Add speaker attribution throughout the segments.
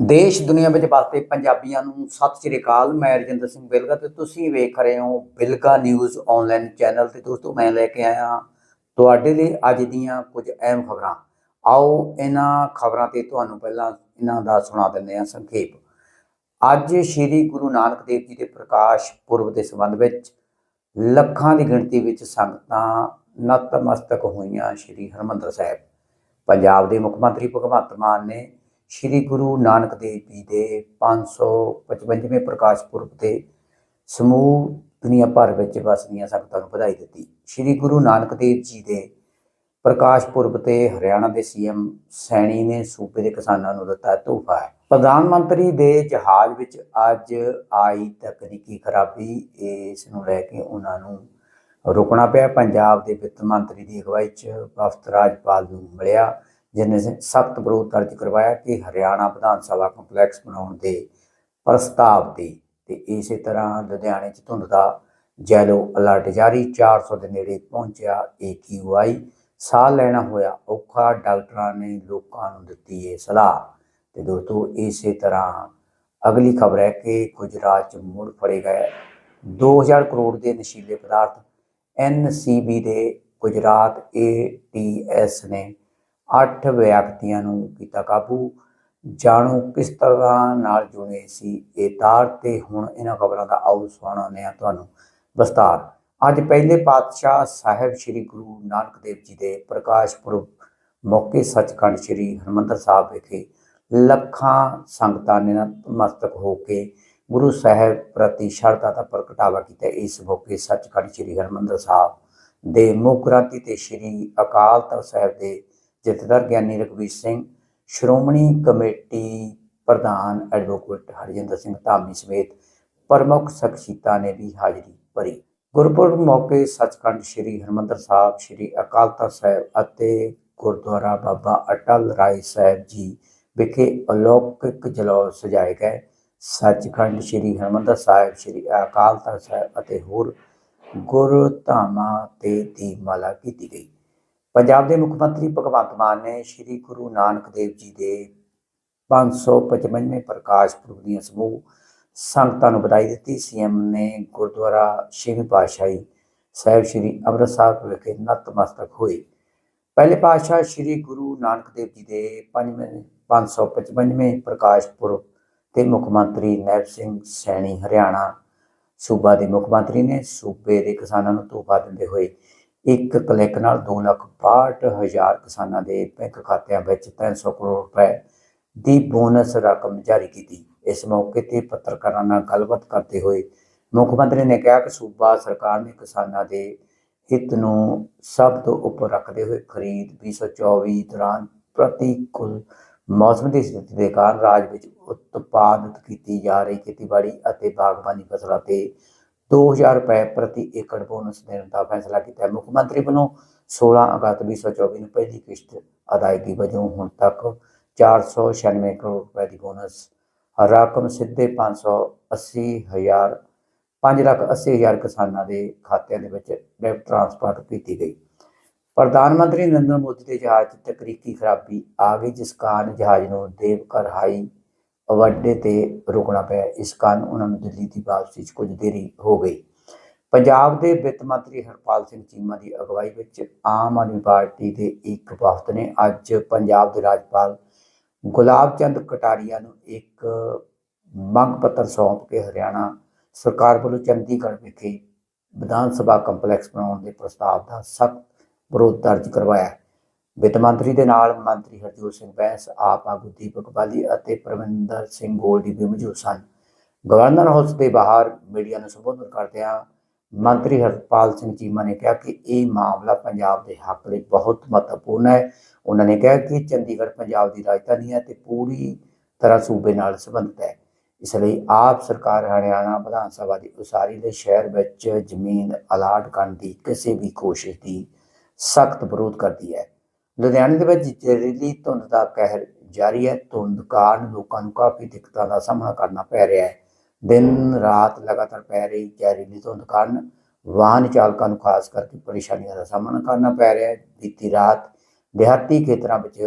Speaker 1: ਦੇਸ਼ ਦੁਨੀਆ ਵਿੱਚ ਵਸਦੇ ਪੰਜਾਬੀਆਂ ਨੂੰ ਸਤਿ ਸ੍ਰੀ ਅਕਾਲ। ਮੈਂ ਰਜਿੰਦਰ ਸਿੰਘ ਬਿਲਗਾ ਤੇ ਤੁਸੀਂ ਵੇਖ ਰਹੇ ਹੋ ਬਿਲਗਾ ਨਿਊਜ਼ ਆਨਲਾਈਨ ਚੈਨਲ ਤੇ ਦੋਸਤੋ ਮੈਂ ਲੈ ਕੇ ਆਇਆ ਤੁਹਾਡੇ ਲਈ ਅੱਜ ਦੀਆਂ ਕੁਝ ਅਹਿਮ ਖਬਰਾਂ। ਆਓ ਇਹਨਾਂ ਖਬਰਾਂ ਤੇ ਤੁਹਾਨੂੰ ਪਹਿਲਾਂ ਇਹਨਾਂ ਦਾ ਸੁਣਾ ਦਿੰਦੇ ਹਾਂ ਸੰਖੇਪ। ਅੱਜ ਸ੍ਰੀ ਗੁਰੂ ਨਾਨਕ ਦੇਵ ਜੀ ਦੇ ਪ੍ਰਕਾਸ਼ ਪੁਰਬ ਦੇ ਸੰਬੰਧ ਵਿੱਚ ਲੱਖਾਂ ਦੀ ਗਿਣਤੀ ਵਿੱਚ ਸੰਗਤਾਂ ਨਤਮਸਤਕ ਹੋਈਆਂ ਸ੍ਰੀ ਹਰਮੰਦਰ ਸਾਹਿਬ। ਪੰਜਾਬ ਦੇ ਮੁੱਖ ਮੰਤਰੀ ਭਗਵੰਤ ਮਾਨ ਨੇ ਸ੍ਰੀ ਗੁਰੂ ਨਾਨਕ ਦੇਵ ਜੀ ਦੇ 555ਵੇਂ ਪ੍ਰਕਾਸ਼ ਪੁਰਬ ਤੇ ਸਮੂਹ ਦੁਨੀਆ ਭਰ ਵਿੱਚ ਵਸਦੀਆਂ ਸੰਗਤਾਂ ਨੂੰ ਵਧਾਈ ਦਿੱਤੀ। ਸ੍ਰੀ ਗੁਰੂ ਨਾਨਕ ਦੇਵ ਜੀ ਦੇ ਪ੍ਰਕਾਸ਼ ਪੁਰਬ ਤੇ ਹਰਿਆਣਾ ਦੇ ਸੀਐਮ ਸੈਣੀ ਨੇ ਸੂਬੇ ਦੇ ਕਿਸਾਨਾਂ ਨੂੰ ਦਿੱਤਾ ਤੋਹਫਾ ਪ੍ਰਧਾਨ ਮੰਤਰੀ ਦੇ ਜਹਾਜ਼ ਵਿੱਚ ਅੱਜ ਆਈ ਤਕਨੀਕੀ ਖਰਾਬੀ, ਇਸ ਨੂੰ ਲੈ ਕੇ ਉਹਨਾਂ ਨੂੰ ਰੁਕਣਾ ਪਿਆ। ਪੰਜਾਬ ਦੇ ਵਿੱਤ ਮੰਤਰੀ ਦੀ ਅਗਵਾਈ 'ਚ ਵਫਦ ਰਾਜਪਾਲ ਨੂੰ ਮਿਲਿਆ। ਜਿਨੇ ਸਖਤ ਵਿਰੋਧ ਦਰਜ ਕਰਵਾਇਆ ਕਿ ਹਰਿਆਣਾ ਵਿਧਾਨ ਸਭਾ ਕੰਪਲੈਕਸ ਬਣਾਉਣ ਦੇ ਪ੍ਰਸਤਾਵ ਦੀ ਤੇ ਇਸੇ ਤਰ੍ਹਾਂ ਲੁਧਿਆਣੇ 'ਚ ਧੁੰਦ ਦਾ ਜੈਲੋ ਅਲਰਟ ਜਾਰੀ 400 ਦੇ ਨੇੜੇ ਪਹੁੰਚਿਆ AQI ਸਾਹ ਲੈਣਾ ਹੋਇਆ ਔਖਾ, ਡਾਕਟਰਾਂ ਨੇ ਲੋਕਾਂ ਨੂੰ ਦਿੱਤੀ ਇਹ ਸਲਾਹ। ਤੇ ਦੋਸਤੋ, ਇਸੇ ਤਰ੍ਹਾਂ ਅਗਲੀ ਖਬਰ ਹੈ ਕਿ ਗੁਜਰਾਤ 'ਚ ਮੁੜ ਫੜੇ ਗਏ 2000 ਕਰੋੜ ਦੇ ਨਸ਼ੀਲੇ ਪਦਾਰਥ। NCB ਦੇ ਗੁਜਰਾਤ ATS ਨੇ 8 ਵਿਅਕਤੀਆਂ ਨੂੰ ਕੀਤਾ ਕਾਬੂ। ਜਾਣੋ ਕਿਸ ਤਰ੍ਹਾਂ ਨਾਲ ਜੁੜੇ ਸੀ ਇਹ ਤਾਰ ਤੇ ਹੁਣ ਇਹਨਾਂ ਖਬਰਾਂ ਦਾ ਆਉ ਸੁਣਾਉਂਦੇ ਆ ਤੁਹਾਨੂੰ ਵਿਸਤਾਰ। ਅੱਜ ਪਹਿਲੇ ਪਾਤਸ਼ਾਹ ਸਾਹਿਬ ਸ੍ਰੀ ਗੁਰੂ ਨਾਨਕ ਦੇਵ ਜੀ ਦੇ ਪ੍ਰਕਾਸ਼ ਪੁਰਬ ਮੌਕੇ ਸੱਚਖੰਡ ਸ੍ਰੀ ਹਰਮੰਦਰ ਸਾਹਿਬ ਵਿਖੇ ਲੱਖਾਂ ਸੰਗਤਾਂ ਨੇ ਨਤਮਸਤਕ ਹੋ ਕੇ ਗੁਰੂ ਸਾਹਿਬ ਪ੍ਰਤੀ ਸ਼ਰਧਾ ਦਾ ਪ੍ਰਗਟਾਵਾ ਕੀਤਾ। ਇਸ ਮੌਕੇ ਸੱਚਖੰਡ ਸ੍ਰੀ ਹਰਮੰਦਰ ਸਾਹਿਬ ਦੇ ਮੁੱਖ ਗ੍ਰੰਥੀ ਤੇ ਸ੍ਰੀ ਅਕਾਲ ਤਖਤ ਸਾਹਿਬ ਦੇ ਜਥੇਦਾਰ ਗਿਆਨੀ ਰਘਵੀਰ ਸਿੰਘ, ਸ਼੍ਰੋਮਣੀ ਕਮੇਟੀ ਪ੍ਰਧਾਨ ਐਡਵੋਕੇਟ ਹਰਜਿੰਦਰ ਸਿੰਘ ਧਾਮੀ ਸਮੇਤ ਪ੍ਰਮੁੱਖ ਸ਼ਖਸੀਅਤਾਂ ਨੇ ਵੀ ਹਾਜ਼ਰੀ ਭਰੀ। ਗੁਰਪੁਰਬ ਮੌਕੇ ਸੱਚਖੰਡ ਸ੍ਰੀ ਹਰਮੰਦਰ ਸਾਹਿਬ, ਸ੍ਰੀ ਅਕਾਲ ਤਖਤ ਸਾਹਿਬ ਅਤੇ ਗੁਰਦੁਆਰਾ ਬਾਬਾ ਅਟਲ ਰਾਏ ਸਾਹਿਬ ਜੀ ਵਿਖੇ ਅਲੌਕਿਕ ਜਲੌਸ ਸਜਾਏ ਗਏ। ਸੱਚਖੰਡ ਸ੍ਰੀ ਹਰਮੰਦਰ ਸਾਹਿਬ, ਸ੍ਰੀ ਅਕਾਲ ਤਖਤ ਸਾਹਿਬ ਅਤੇ ਹੋਰ ਗੁਰਧਾਮਾਂ ਤੇ ਦੀਪਮਾਲਾ ਕੀਤੀ ਗਈ। ਪੰਜਾਬ ਦੇ ਮੁੱਖ ਮੰਤਰੀ ਭਗਵੰਤ ਮਾਨ ਨੇ ਸ੍ਰੀ ਗੁਰੂ ਨਾਨਕ ਦੇਵ ਜੀ ਦੇ 555ਵੇਂ ਪ੍ਰਕਾਸ਼ ਪੁਰਬ ਦੀਆਂ ਸਮੂਹ ਸੰਗਤਾਂ ਨੂੰ ਵਧਾਈ ਦਿੱਤੀ। ਸੀਐਮ ਨੇ ਗੁਰਦੁਆਰਾ ਛੇਵੀਂ ਪਾਤਸ਼ਾਹੀ ਸਾਹਿਬ ਸ੍ਰੀ ਅੰਮ੍ਰਿਤਸਰ ਵਿਖੇ ਨਤਮਸਤਕ ਹੋਏ। ਪਹਿਲੇ ਪਾਤਸ਼ਾਹ ਸ੍ਰੀ ਗੁਰੂ ਨਾਨਕ ਦੇਵ ਜੀ ਦੇ 5ਵੇਂ 555ਵੇਂ ਪ੍ਰਕਾਸ਼ ਪੁਰਬ ਤੇ ਮੁੱਖ ਮੰਤਰੀ ਨੈਬ ਸਿੰਘ ਸੈਣੀ ਹਰਿਆਣਾ ਸੂਬਾ ਦੇ ਮੁੱਖ ਮੰਤਰੀ ਨੇ ਸੂਬੇ ਦੇ ਕਿਸਾਨਾਂ ਨੂੰ ਤੋਹਫਾ ਦਿੰਦੇ ਹੋਏ ਇੱਕ ਕਲਿੱਕ ਨਾਲ 2 ਲੱਖ 62 ਹਜ਼ਾਰ ਕਿਸਾਨਾਂ ਦੇ ਬੈਂਕ ਖਾਤਿਆਂ ਵਿੱਚ 300 ਕਰੋੜ ਰੁਪਏ ਦੀ ਬੋਨਸ ਰਕਮ ਜਾਰੀ ਕੀਤੀ। ਇਸ ਮੌਕੇ ਤੇ ਪੱਤਰਕਾਰਾਂ ਨਾਲ ਗੱਲਬਾਤ ਕਰਦੇ ਹੋਏ ਮੁੱਖ ਮੰਤਰੀ ਨੇ ਕਿਹਾ ਕਿ ਸੂਬਾ ਸਰਕਾਰ ਨੇ ਕਿਸਾਨਾਂ ਦੇ ਹਿੱਤ ਨੂੰ ਸਭ ਤੋਂ ਉੱਪਰ ਰੱਖਦੇ ਹੋਏ ਖਰੀਦ 2024 ਦੌਰਾਨ ਪ੍ਰਤੀਕੂਲ ਮੌਸਮ ਦੀ ਸਥਿਤੀ ਦੇ ਕਾਰਨ ਰਾਜ ਵਿੱਚ ਉਤਪਾਦਿਤ ਕੀਤੀ ਜਾ ਰਹੀ ਖੇਤੀਬਾੜੀ ਅਤੇ ਬਾਗਬਾਨੀ ਫਸਲਾਂ ਤੇ 2000 ਰੁਪਏ ਪ੍ਰਤੀ ਏਕੜ ਬੋਨਸ ਦੇਣ ਦਾ ਫੈਸਲਾ ਕੀਤਾ ਮੁੱਖ ਮੰਤਰੀ ਵੱਲੋਂ 16 ਅਗਸਤ 2024 ਨੂੰ ਪਹਿਲੀ ਕਿਸ਼ਤ ਅਦਾਇਗੀ ਵਜੋਂ ਹੁਣ ਤੱਕ 496 ਕਰੋੜ ਰੁਪਏ ਦੀ ਬੋਨਸ, ਰਕਮ ਸਿੱਧੇ 580 ਹਜ਼ਾਰ 5 ਲੱਖ 80 ਹਜ਼ਾਰ ਕਿਸਾਨਾਂ ਦੇ ਖਾਤਿਆਂ ਦੇ ਵਿੱਚ ਡੈਬਿਟ ਟ੍ਰਾਂਸਫਰ ਕੀਤੀ ਗਈ। ਪ੍ਰਧਾਨ ਮੰਤਰੀ ਨਰਿੰਦਰ ਮੋਦੀ ਦੇ ਜਹਾਜ਼ 'ਚ ਤਕਨੀਕੀ ਖਰਾਬੀ ਆ ਗਈ, ਜਿਸ ਕਾਰਨ ਜਹਾਜ਼ ਨੂੰ ਦੇਵਕਰ ਹਾਈ ਅਵਾਡੇ ਤੇ ਰੁਕਣਾ ਪਿਆ। ਇਸ ਕਾਰਨ ਉਹਨਾਂ ਨੂੰ ਦਿੱਲੀ ਦੀ ਵਾਪਸੀ 'ਚ ਕੁਝ ਦੇਰੀ ਹੋ ਗਈ। ਪੰਜਾਬ ਦੇ ਵਿੱਤ ਮੰਤਰੀ ਹਰਪਾਲ ਸਿੰਘ ਚੀਮਾ ਦੀ ਅਗਵਾਈ ਵਿੱਚ ਆਮ ਆਦਮੀ ਪਾਰਟੀ ਦੇ ਇੱਕ ਵਫਦ ਨੇ ਅੱਜ ਪੰਜਾਬ ਦੇ ਰਾਜਪਾਲ ਗੁਲਾਬ ਚੰਦ ਕਟਾਰੀਆ ਨੂੰ ਇੱਕ ਮੰਗ ਪੱਤਰ ਸੌਂਪ ਕੇ ਹਰਿਆਣਾ ਸਰਕਾਰ ਵੱਲੋਂ ਚੰਡੀਗੜ੍ਹ ਵਿਖੇ ਵਿਧਾਨ ਸਭਾ ਕੰਪਲੈਕਸ ਬਣਾਉਣ ਦੇ ਪ੍ਰਸਤਾਵ ਦਾ ਸਖਤ ਵਿਰੋਧ ਦਰਜ ਕਰਵਾਇਆ। ਵਿੱਤ ਮੰਤਰੀ ਦੇ ਨਾਲ ਮੰਤਰੀ ਹਰਜੋਤ ਸਿੰਘ ਬੈਂਸ, ਆਪ ਆਗੂ ਦੀਪਕ ਬਾਲੀ ਅਤੇ ਪ੍ਰਵਿੰਦਰ ਸਿੰਘ ਗੋਲਡੀ ਵੀ ਮੌਜੂਦ ਸਨ। ਗਵਰਨਰ ਹਾਊਸ ਦੇ ਬਾਹਰ ਮੀਡੀਆ ਨੂੰ ਸੰਬੋਧਨ ਕਰਦਿਆਂ ਮੰਤਰੀ ਹਰਪਾਲ ਸਿੰਘ ਚੀਮਾ ਨੇ ਕਿਹਾ ਕਿ ਇਹ ਮਾਮਲਾ ਪੰਜਾਬ ਦੇ ਹੱਕ ਲਈ ਬਹੁਤ ਮਹੱਤਵਪੂਰਨ ਹੈ। ਉਹਨਾਂ ਨੇ ਕਿਹਾ ਕਿ ਚੰਡੀਗੜ੍ਹ ਪੰਜਾਬ ਦੀ ਰਾਜਧਾਨੀ ਹੈ ਤੇ ਪੂਰੀ ਤਰ੍ਹਾਂ ਸੂਬੇ ਨਾਲ ਸੰਬੰਧਿਤ ਹੈ। ਇਸ ਲਈ ਆਪ ਸਰਕਾਰ ਹਰਿਆਣਾ ਵਿਧਾਨ ਸਭਾ ਦੀ ਉਸਾਰੀ ਦੇ ਸ਼ਹਿਰ ਵਿੱਚ ਜ਼ਮੀਨ ਅਲਾਟ ਕਰਨ ਦੀ ਕਿਸੇ ਵੀ ਕੋਸ਼ਿਸ਼ ਦੀ ਸਖਤ ਵਿਰੋਧ ਕਰਦੀ ਹੈ। ਲੁਧਿਆਣੇ ਦੇ ਵਿੱਚ ਜ਼ਹਿਰੀਲੀ ਧੁੰਦ ਦਾ ਕਹਿਰ ਜਾਰੀ ਹੈ। ਧੁੰਦ ਕਾਰਨ ਲੋਕਾਂ ਨੂੰ ਕਾਫੀ ਦਿੱਕਤਾਂ ਦਾ ਸਾਹਮਣਾ ਕਰਨਾ ਪੈ ਰਿਹਾ ਹੈ। ਦਿਨ ਰਾਤ ਲਗਾਤਾਰ ਪੈ ਰਹੀ ਜ਼ਹਿਰੀਲੀ ਧੁੰਦ ਕਾਰਨ ਵਾਹਨ ਚਾਲਕਾਂ ਨੂੰ ਖਾਸ ਕਰਕੇ ਪਰੇਸ਼ਾਨੀਆਂ ਦਾ ਸਾਹਮਣਾ ਕਰਨਾ ਪੈ ਰਿਹਾ ਹੈ। ਬੀਤੀ ਰਾਤ ਦਿਹਾਤੀ ਖੇਤਰਾਂ ਵਿੱਚ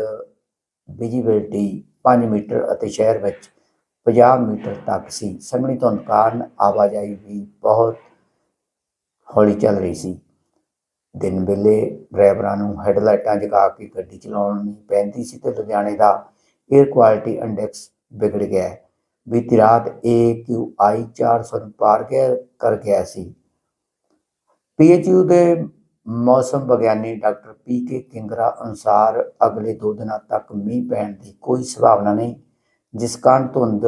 Speaker 1: ਵਿਜੀਬਿਲਟੀ 5 ਮੀਟਰ ਅਤੇ ਸ਼ਹਿਰ ਵਿੱਚ 50 ਮੀਟਰ ਤੱਕ ਸੀ। ਸੰਘਣੀ ਧੁੰਦ ਕਾਰਨ ਆਵਾਜਾਈ ਵੀ ਬਹੁਤ ਹੌਲੀ ਚੱਲ ਰਹੀ ਸੀ। ਦਿਨ ਵੇਲੇ ਡਰਾਈਵਰਾਂ ਨੂੰ ਹੈਡਲਾਈਟਾਂ ਜਗਾ ਕੇ ਗੱਡੀ ਚਲਾਉਣੀ ਪੈਂਦੀ ਸੀ ਤੇ ਲੁਧਿਆਣੇ ਦਾ 에ਅਰ ਕੁਆਲਿਟੀ ਇੰਡੈਕਸ ਵਿਗੜ ਗਿਆ ਬੀਤੀ ਰਾਤ AQI 400 ਨੂੰ ਪਾਰ ਗਿਆ ਕਰ ਗਿਆ ਸੀ। ਪੀਐਚਯੂ ਦੇ ਮੌਸਮ ਵਿਗਿਆਨੀ ਡਾਕਟਰ ਪੀ ਕੇ ਕਿੰਗਰਾ ਅਨੁਸਾਰ ਅਗਲੇ 2 ਦਿਨਾਂ ਤੱਕ ਮੀਂਹ ਪੈਣ ਦੀ ਕੋਈ ਸੰਭਾਵਨਾ ਨਹੀਂ, ਜਿਸ ਕਾਰਨ ਧੁੰਦ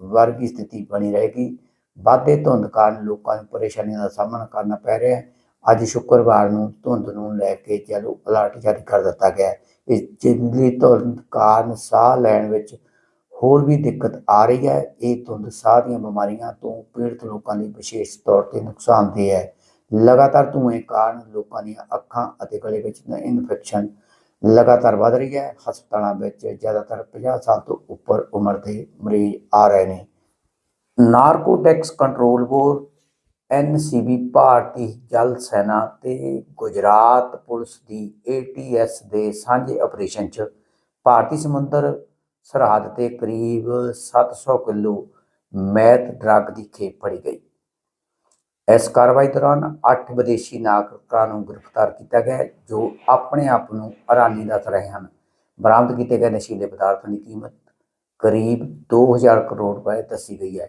Speaker 1: ਵਰਗੀ ਸਥਿਤੀ ਬਣੀ ਰਹੇਗੀ। ਵਾਧੇ ਧੁੰਦ ਕਾਰਨ ਲੋਕਾਂ ਨੂੰ ਪਰੇਸ਼ਾਨੀਆਂ ਦਾ ਸਾਹਮਣਾ ਕਰਨਾ ਪੈ ਰਿਹਾ ਹੈ। ਅੱਜ ਸ਼ੁੱਕਰਵਾਰ ਨੂੰ ਧੁੰਦ ਨੂੰ ਲੈ ਕੇ ਯੈਲੋ ਅਲਰਟ ਜਾਰੀ ਕਰ ਦਿੱਤਾ ਗਿਆ ਇਸ ਜੰਗਲੀ ਧੁੰਦ ਕਾਰਨ ਸਾਹ ਲੈਣ ਵਿੱਚ ਹੋਰ ਵੀ ਦਿੱਕਤ ਆ ਰਹੀ ਹੈ। ਇਹ ਧੁੰਦ ਸਾਹ ਦੀਆਂ ਬਿਮਾਰੀਆਂ ਤੋਂ ਪੀੜਤ ਲੋਕਾਂ ਲਈ ਵਿਸ਼ੇਸ਼ ਤੌਰ ਤੇ ਨੁਕਸਾਨਦੇਹ ਹੈ। ਲਗਾਤਾਰ ਧੂਏ ਕਾਰਨ ਲੋਕਾਂ ਦੀਆਂ ਅੱਖਾਂ ਅਤੇ ਗਲੇ ਵਿੱਚ ਇਨਫੈਕਸ਼ਨ ਲਗਾਤਾਰ ਵਧ ਰਹੀ ਹੈ। ਹਸਪਤਾਲਾਂ ਵਿੱਚ ਜ਼ਿਆਦਾਤਰ 50 ਸਾਲ ਤੋਂ ਉੱਪਰ ਉਮਰ ਦੇ ਮਰੀਜ਼ ਆ ਰਹੇ ਨੇ। ਨਾਰਕੋਟਿਕਸ ਕੰਟਰੋਲ ਬੋਰਡ ਐਨਸੀਬੀ ਭਾਰਤੀ ਜਲ ਸੈਨਾ ਤੇ ਗੁਜਰਾਤ ਪੁਲਿਸ ਦੀ ਏਟੀਐਸ ਦੇ ਸਾਂਝੇ ਆਪਰੇਸ਼ਨ 'ਚ ਭਾਰਤੀ ਸਮੁੰਦਰ ਸਰਹੱਦ ਤੇ ਕਰੀਬ 700 ਕਿਲੋ ਮੈਥ ਡਰੱਗ ਦੀ ਖੇਪ ਫੜੀ ਗਈ। ਇਸ ਕਾਰਵਾਈ ਦੌਰਾਨ 8 ਵਿਦੇਸ਼ੀ ਨਾਗਰਿਕਾਂ ਨੂੰ ਗ੍ਰਿਫਤਾਰ ਕੀਤਾ ਗਿਆ, ਜੋ ਆਪਣੇ ਆਪ ਨੂੰ ਇਰਾਨੀ ਦੱਸ ਰਹੇ ਹਨ। ਬਰਾਮਦ ਕੀਤੇ ਗਏ ਨਸ਼ੀਲੇ ਪਦਾਰਥਾਂ ਦੀ ਕੀਮਤ ਕਰੀਬ 2000 ਕਰੋੜ ਰੁਪਏ ਦੱਸੀ ਗਈ ਹੈ।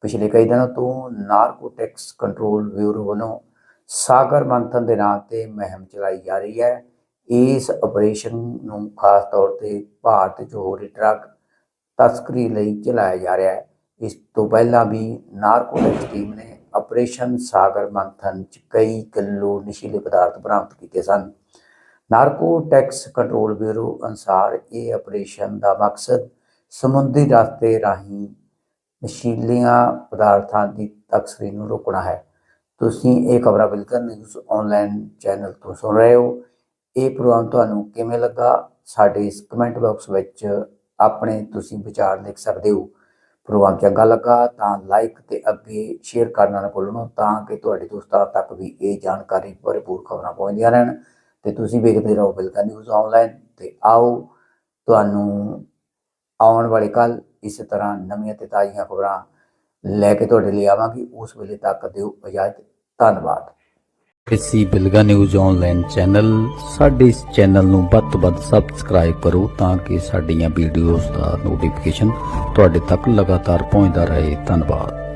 Speaker 1: ਪਿਛਲੇ ਕਈ ਦਿਨਾਂ ਤੋਂ ਨਾਰਕੋਟਿਕਸ ਕੰਟਰੋਲ ਬਿਊਰੋ ਵੱਲੋਂ ਸਾਗਰ ਮੰਥਨ ਦੇ ਨਾਂ ਤੇ ਮੁਹਿੰਮ ਚਲਾਈ ਜਾ ਰਹੀ ਹੈ। ਇਸ ਆਪਰੇਸ਼ਨ ਨੂੰ ਖਾਸ ਤੌਰ ਤੇ ਭਾਰਤ 'ਚ ਹੋ ਰਹੀ ਡਰੱਗ ਤਸਕਰੀ ਲਈ ਚਲਾਇਆ ਜਾ ਰਿਹਾ ਹੈ। ਇਸ ਤੋਂ ਪਹਿਲਾਂ ਵੀ ਨਾਰਕੋਟਿਕਸ ਟੀਮ ਨੇ ਆਪਰੇਸ਼ਨ ਸਾਗਰ ਮੰਥਨ 'ਚ ਕਈ ਕਿਲੋ ਨਸ਼ੀਲੇ ਪਦਾਰਥ ਬਰਾਮਦ ਕੀਤੇ ਸਨ। ਨਾਰਕੋਟਿਕਸ ਕੰਟਰੋਲ ਬਿਊਰੋ ਅਨਸਾਰ ਇਹ ਆਪਰੇਸ਼ਨ ਦਾ ਮਕਸਦ ਸਮੁੰਦਰੀ ਰਸਤੇ ਰਾਹੀਂ ਨਸ਼ੀਲੀਆਂ ਪਦਾਰਥਾਂ ਦੀ ਤਸਕਰੀ ਨੂੰ ਰੋਕਣਾ ਹੈ। ਤੁਸੀਂ ਇਹ ਖਬਰਾਂ ਬਿਲਕੁਲ ਨਿਊਜ਼ ਆਨਲਾਈਨ ਚੈਨਲ ਤੋਂ ਸੁਣ ਰਹੇ ਹੋ। ਇਹ ਪ੍ਰੋਗਰਾਮ ਤੁਹਾਨੂੰ ਕਿਵੇਂ ਲੱਗਾ? ਸਾਡੇ ਇਸ ਕਮੈਂਟ ਬਾਕਸ ਵਿੱਚ ਆਪਣੇ ਤੁਸੀਂ ਵਿਚਾਰ ਲਿਖ ਸਕਦੇ ਹੋ। ਪ੍ਰੋਗਰਾਮ ਚੰਗਾ ਲੱਗਾ ਤਾਂ ਲਾਈਕ ਤੇ ਅੱਗੇ ਸ਼ੇਅਰ ਕਰਨਾ ਨਾ ਭੁੱਲਣਾ ਤਾਂ ਕਿ ਤੁਹਾਡੇ ਦੋਸਤਾਂ ਤੱਕ ਵੀ ਇਹ ਜਾਣਕਾਰੀ ਭਰਪੂਰ ਖਬਰਾਂ ਪਹੁੰਚਦੀਆਂ ਰਹਿਣ। ਤੇ ਤੁਸੀਂ ਵੇਖਦੇ ਰਹੋ ਬਿਲਕੁਲ ਨਿਊਜ਼ ਆਨਲਾਈਨ ਤੇ ਆਓ। ਤੁਹਾਨੂੰ ਆਉਣ ਵਾਲੇ ਕੱਲ ਇਸੇ ਤਰ੍ਹਾਂ ਨਵੀਆਂ ਤੇ ਤਾਜ਼ੀਆਂ ਖਬਰਾਂ ਲੈ ਕੇ ਤੁਹਾਡੇ ਲਈ ਆਵਾਂਗੀ। ਉਸ ਵੇਲੇ ਤੱਕ ਦਿਓ ਇਜਾਜ਼ਤ। ਧੰਨਵਾਦ।
Speaker 2: ਕਿਸੇ ਬਿਲਗਾ ਨਿਊਜ਼ ਆਨਲਾਈਨ ਚੈਨਲ ਸਾਡੇ ਇਸ ਚੈਨਲ ਨੂੰ ਵੱਧ ਤੋਂ ਵੱਧ ਸਬਸਕ੍ਰਾਈਬ ਕਰੋ ਤਾਂ ਕਿ ਸਾਡੀਆਂ ਵੀਡੀਓਜ਼ ਦਾ ਨੋਟੀਫਿਕੇਸ਼ਨ ਤੁਹਾਡੇ ਤੱਕ ਲਗਾਤਾਰ ਪਹੁੰਚਦਾ ਰਹੇ। ਧੰਨਵਾਦ।